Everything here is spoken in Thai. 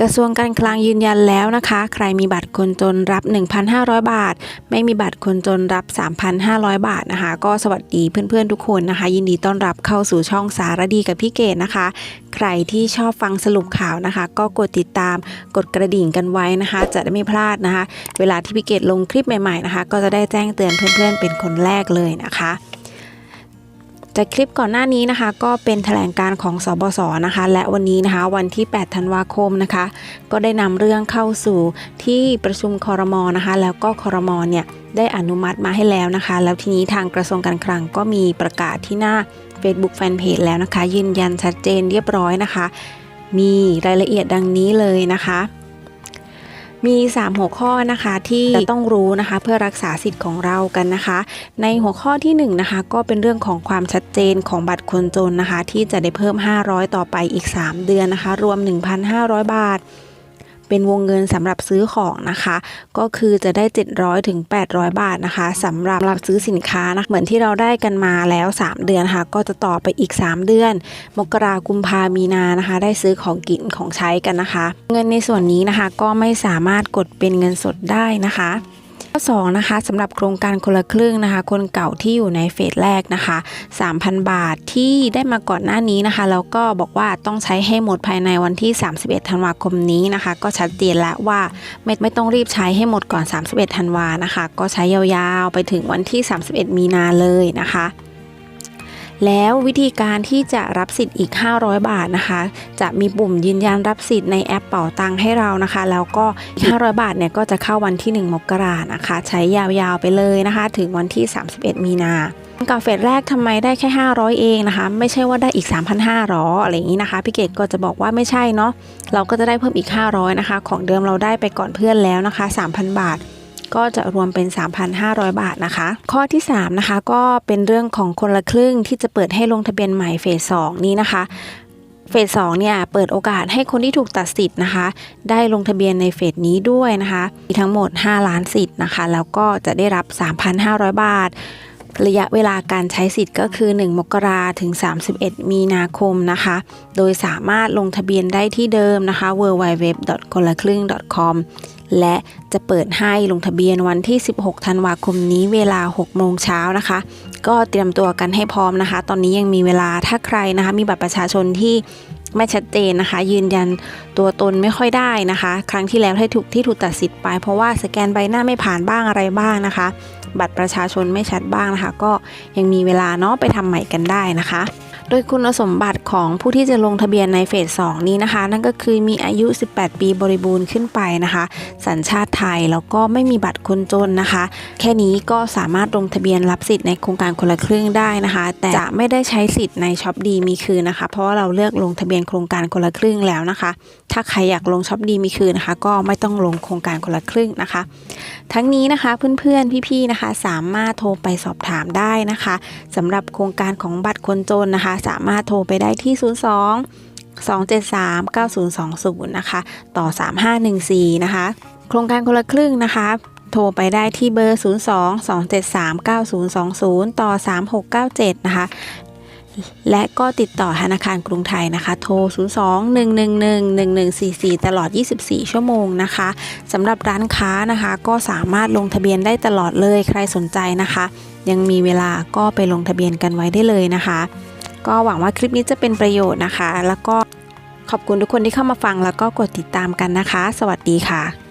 กระทรวงการคลังยืนยันแล้วนะคะ ใครมีบัตรคนจนรับ 1,500 บาท ไม่มีบัตรคนจนรับ 3,500 บาทนะคะ ก็สวัสดีเพื่อนๆทุกคนนะคะ ยินดีต้อนรับเข้าสู่ช่องสารดีกับพี่เกดนะคะ ใครที่ชอบฟังสรุปข่าวนะคะ ก็กดติดตามกดกระดิ่งกันไว้นะคะ จะได้ไม่พลาดนะคะ เวลาที่พี่เกดลงคลิปใหม่ๆนะคะ ก็จะได้แจ้งเตือนเพื่อนๆเป็นคนแรกเลยนะคะ จากคลิปก่อนหน้านี้นะคะ ก็เป็นแถลงการของสบสนะคะ และวันนี้นะคะ วันที่ 8 ธันวาคมนะคะ ก็ได้นำเรื่องเข้าสู่ที่ประชุมคอรมอนะคะ แล้วก็คอรมอเนี่ยได้อนุมัติมาให้แล้วนะคะ แล้วทีนี้ทางกระทรวงการคลังก็มีประกาศที่หน้า Facebook Fanpage แล้วนะคะ ยืนยันชัดเจนเรียบร้อยนะคะ มีรายละเอียดดังนี้เลยนะคะ มี 3 หัวข้อนะคะที่จะต้องรู้นะคะเพื่อรักษาสิทธิ์ของเรากันนะคะ ในหัวข้อที่1นงนะคะก็เป็นเรื่องของความชัดเจนของบัตรคนจนนะคะ ที่จะได้เพิ่ม 500 ต่อไปอีก 3 เดือนนะคะ รวม 1,500 บาท เป็นวงเงินสำหรับซื้อของนะคะ ก็คือจะได้ 700ถึง800 บาทนะคะสำหรับรับซื้อสินค้านะเหมือนที่เราได้กันมาแล้ว 3 เดือนค่ะ ก็จะต่อไปอีก 3 เดือน มกรากุมภามีนานะคะ ได้ซื้อของกินของใช้กันนะคะ เงินในส่วนนี้นะคะก็ไม่สามารถกดเป็นเงินสดได้นะคะ ข้อ2นะคะสำหรับโครงการคนละครึ่งนะคะ คนเก่าที่อยู่ในเฟสแรกนะคะ 3,000 บาทที่ได้มาก่อนหน้านี้นะคะแล้วก็บอกว่าต้องใช้ให้หมดภายในวันที่ 31 ธันวาคมนี้นะคะ ก็ชัดเจนแล้วว่าไม่ไม่ต้องรีบใช้ให้หมดก่อน 31 ธันวานะคะ ก็ใช้ยาวๆไปถึงวันที่ 31 มีนาเลยนะคะ แล้ววิธีการที่จะรับสิทธิ์อีก 500 บาทนะคะ จะมีปุ่มยืนยันรับสิทธิ์ในแอปเป๋าตังค์ให้เรานะคะ แล้วก็500 บาทเนี่ยก็จะเข้าวันที่ 1 มกรานะคะ ใช้ยาวๆไปเลยนะคะ ถึงวันที่ 31 มีนากับเฟสแรกทำไมได้แค่ 500 เองนะคะ ไม่ใช่ว่าได้อีก 3,500หรออะไรอย่างนี้นะคะพี่เกดก็จะบอกว่าไม่ใช่เนาะเราก็จะได้เพิ่มอีก 500 นะคะ ของเดิมเราได้ไปก่อนเพื่อนแล้วนะคะ 3,000 บาท ก็จะรวมเป็น 3,500 บาทนะคะ ข้อที่3นะคะก็เป็นเรื่องของคนละครึ่งที่จะเปิดให้ลงทะเบียนใหม่เฟส2นี้นะคะเฟสสองเนี่ยเปิดโอกาสให้คนที่ถูกตัดสิทธิ์นะคะ ได้ลงทะเบียนในเฟสนี้ด้วยนะคะ มีทั้งหมด 5 ล้านสิทธิ์นะคะ แล้วก็จะได้รับ 3,500 บาท ระยะเวลาการใช้สิทธิ์ก็คือ 1 มกราถึง 31 มีนาคมนะคะ โดยสามารถลงทะเบียนได้ที่เดิมนะคะ w w w คนละครึ่ง .com และจะเปิดให้ลงทะเบียนวันที่ 16 ธันวาคมนี้เวลา 6 โมงเช้านะคะ ก็เตรียมตัวกันให้พร้อมนะคะ ตอนนี้ยังมีเวลาถ้าใครนะคะ มีบัตรประชาชนที่ไม่ชัดเจนนะคะ ยืนยันตัวตนไม่ค่อยได้นะคะ ครั้งที่แล้วที่ถูกที่ถูกตัดสิทธิ์ไป เพราะว่าสแกนใบหน้าไม่ผ่านบ้างอะไรบ้างนะคะ บัตรประชาชนไม่ชัดบ้างนะคะ ก็ยังมีเวลาเนาะไปทำใหม่กันได้นะคะ โดยคุณสมบัติของผู้ที่จะลงทะเบียนในเฟส 2 นี้นะคะ นั่นก็คือมีอายุ 18 ปีบริบูรณ์ขึ้นไปนะคะ สัญชาติไทยแล้วก็ไม่มีบัตรคนจนนะคะ แค่นี้ก็สามารถลงทะเบียนรับสิทธิ์ในโครงการคนละครึ่งได้นะคะ แต่จะไม่ได้ใช้สิทธิ์ในช็อปดีมีคืนนะคะ เพราะว่าเราเลือกลงทะเบียนโครงการคนละครึ่งแล้วนะคะ ถ้าใครอยากลงช็อปดีมีคืนนะคะ ก็ไม่ต้องลงโครงการคนละครึ่งนะคะ ทั้งนี้นะคะเพื่อนๆพี่ๆนะคะ สามารถโทรไปสอบถามได้นะคะสำหรับโครงการของบัตรคนจนนะคะสามารถโทรไปได้ที่ 02 273 9020 นะคะ ต่อ 3514 นะคะ โครงการคนละครึ่งนะคะ โทรไปได้ที่เบอร์ 02 273 9020 ต่อ 3697 นะคะและก็ติดต่อธนาคารกรุงไทยนะคะ โทร 02 111 1144 ตลอด 24 ชั่วโมงนะคะสำหรับร้านค้านะคะ ก็สามารถลงทะเบียนได้ตลอดเลยใครสนใจนะคะ ยังมีเวลาก็ไปลงทะเบียนกันไว้ได้เลยนะคะ ก็หวังว่าคลิปนี้จะเป็นประโยชน์นะคะ แล้วก็ขอบคุณทุกคนที่เข้ามาฟังแล้วก็กดติดตามกันนะคะ สวัสดีค่ะ